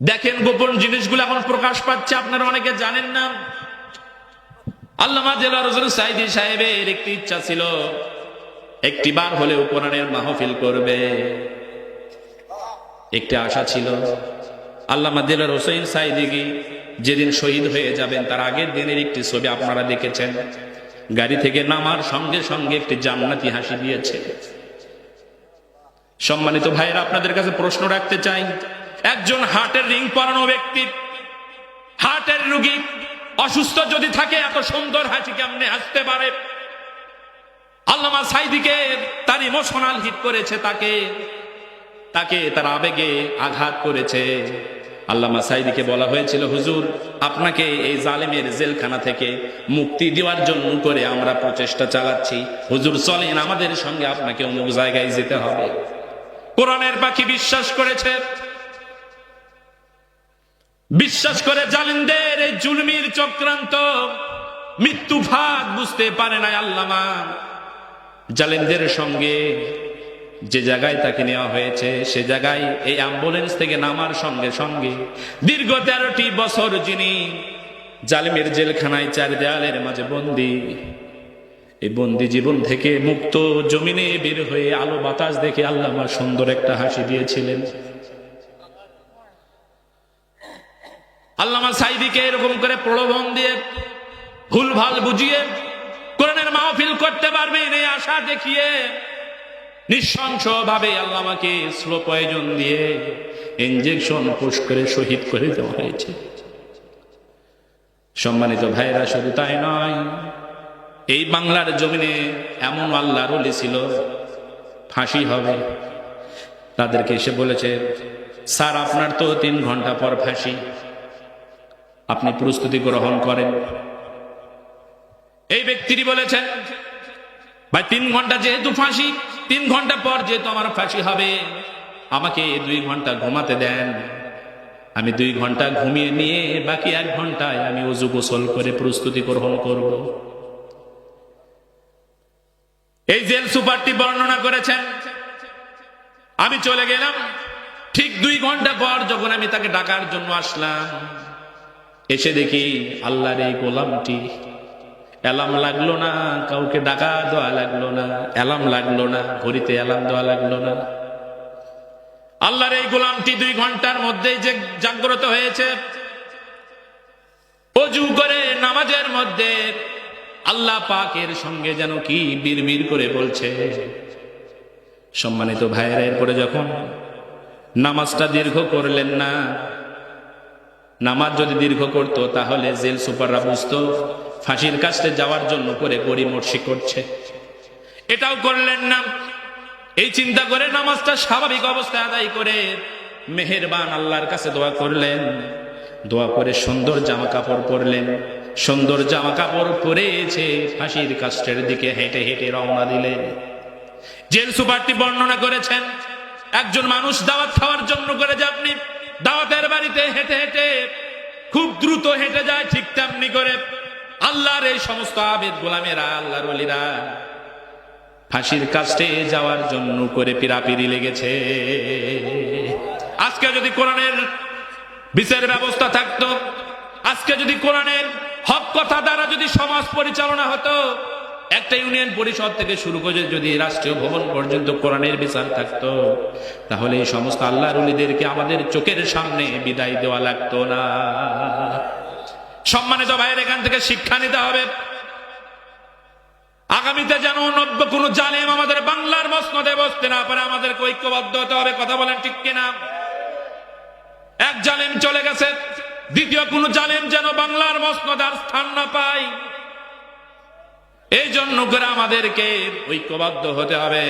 দেখেন গোপন জিনিসগুলো এখন প্রকাশ পাচ্ছে, আপনারা অনেকে জানেন না। আল্লামা জেলা রসুল সাইদি সাহেবের একটি ইচ্ছা ছিল, একটি বার হলেও কোরআনের মাহফিল করবে। একটি আশা ছিল, আল্লামা দিলার হোসেন সাইদিগি যেদিন শহীদ হয়ে যাবেন, তার আগের দিনের একটি ছবি আপনারা দেখেছেন। গাড়ি থেকে নামার সঙ্গে সঙ্গে একটি জান্নাতি হাসি দিয়েছে। সম্মানিত ভাইয়েরা, আপনাদের কাছে প্রশ্ন রাখতে চাই একজন হার্টের রিং পরানো ব্যক্তি। হার্টের রুগী অসুস্থ যদি থাকে, এত সুন্দর হাসি কেমনে হাসতে পারে? আল্লামা সাইদিকে তার ইমোশনাল হিট করেছে, তাকে তাকে তার আবেগে আঘাত করেছে। আল্লামা সাইদিকে বলা হয়েছিল, হুজুর, আপনাকে এই জালেমের জেলখানা থেকে মুক্তি দেওয়ার জন্য করে আমরা প্রচেষ্টা চালাচ্ছি। হুজুর, চলেন, আমাদের সঙ্গে আপনাকে অমুক জায়গায় যেতে হবে। কোরআনের পাখি বিশ্বাস করেছে বিশ্বাস করে জালিমদের এই জুলমির চক্রান্ত। মৃত্যু ভাগ বুঝতে পারে না আল্লামা। জালিমদের সঙ্গে যে জায়গায় তাকে নেওয়া হয়েছে, সে জায়গায় এই অ্যাম্বুলেন্স থেকে নামার সঙ্গে সঙ্গে দীর্ঘ তেরোটি বছর যিনি জালিমের জেলখানায় চার দেয়ালের মাঝে বন্দি, এই বন্দি জীবন থেকে মুক্ত জমিনে বের হয়ে আলো বাতাস দেখে আল্লাহ আমার সুন্দর একটা হাসি দিয়েছিলেন। আল্লামা সাইদিকে এরকম করে প্রলোভন দিয়ে ভুল ভালো বুঝিয়ে কোরআনের মাহফিল করতে পারবেন এই আশা দেখিয়ে নিঃশংস ভাবে আল্লামাকে স্লো প্রয়োজন দিয়ে ইঞ্জেকশন পুশ করে শহীদ করে দেওয়া হয়েছে। সম্মানিত ভাইরা শুধু তাই নয়, এই বাংলার জমিনে এমন আল্লাহর অলি ছিল, ফাঁসি হবে। তাদেরকে এসে বলেছে, স্যার, আপনার তো তিন ঘণ্টা পর ফাঁসি। আপনি প্রস্তুতি গ্রহণ করেন। এই ব্যক্তিটি বলেছেন, ভাই, তিন ঘণ্টা যেহেতু ফাঁসি, তিন ঘণ্টা পর যেহেতু আমার ফাঁসি হবে, আমাকে দুই ঘণ্টা ঘুমাতে দেন। আমি দুই ঘণ্টা ঘুমিয়ে নিয়ে বাকি এক ঘন্টায় আমি অজু গোসল করে প্রস্তুতি গ্রহণ করব। এই জেল সুপারটি বর্ণনা করেছেন, আমি চলে গেলাম ঠিক দুই ঘণ্টা পর যখন আমি তাকে ডাকার জন্য আসলাম। এসে দেখি আল্লাহর এই গোলামটি। অ্যালাম লাগল না, কাউকে ডাকা দেওয়া লাগল না অ্যালাম লাগল না, ঘড়িতে অ্যালাম দেওয়া লাগল না। আল্লাহর এই গোলামটি দুই ঘণ্টার মধ্যেই যে জাগ্রত হয়েছে। অজু করে নামাজের মধ্যে আল্লাহ পাকের সঙ্গে যেন কি বিড়বিড় করে বলছে। সম্মানিত ভাইয়েরা, এরপরে যখন নামাজটা দীর্ঘ করলেন না নামাজ যদি দীর্ঘ করতো, তাহলে জেল সুপাররা বুঝতো, ফাঁসির কাছে যাওয়ার জন্য করে গড়িমর্ষি করছে। এটাও করলেন না। এই চিন্তা করে নামাজটা স্বাভাবিক অবস্থায় আদায় করে মেহেরবান আল্লাহর কাছে দোয়া করলেন। দোয়া করে সুন্দর জামা কাপড় পরলেন। সুন্দর জামা কাপড় পরেছে, ফাঁসির কাষ্টের দিকে হেঁটে হেঁটে রওনা দিলেন। জেল সুপারটি বর্ণনা করেছেন, একজন মানুষ দাওয়াত খাওয়ার জন্য করে যে আপনি দাওয়াতের বাড়িতে হেঁটে হেঁটে খুব দ্রুত হেঁটে যায় ঠিক তেমনি করে আল্লাহর এই সমস্ত আবেদ গোলামেরা, আল্লাহর অলিরা ফাঁসির কাছে যাওয়ার জন্য করে পিরাপিরি লেগেছে। আজকে যদি কোরআনের বিচার ব্যবস্থা থাকতো, আজকে যদি কোরআনের হক কথা দ্বারা যদি সমাজ পরিচালনা হতো একটা ইউনিয়ন পরিষদ থেকে শুরু করে যদি রাষ্ট্রীয় ভবন পর্যন্ত কোরআনের বিচার থাকতো, তাহলে এই সমস্ত আল্লাহ রুলিদেরকে আমাদের চোখের সামনে বিদায় দেওয়া লাগতো না। সম্মানিত ভাইয়ের, এখান থেকে শিক্ষা নিতে হবে। আগামীতে যেন নব্য কোন জালেম আমাদের বাংলার মসনদে বসতে না পারে আমাদের ঐক্যবদ্ধ হতে হবে, কথা বলেন ঠিক কিনা? এক জালেম চলে গেছে, দ্বিতীয় কোন জালেম যেন বাংলার মসনদ আর স্থান না পায়। এই জন্য করে আমাদেরকে ঐক্যবদ্ধ হতে হবে।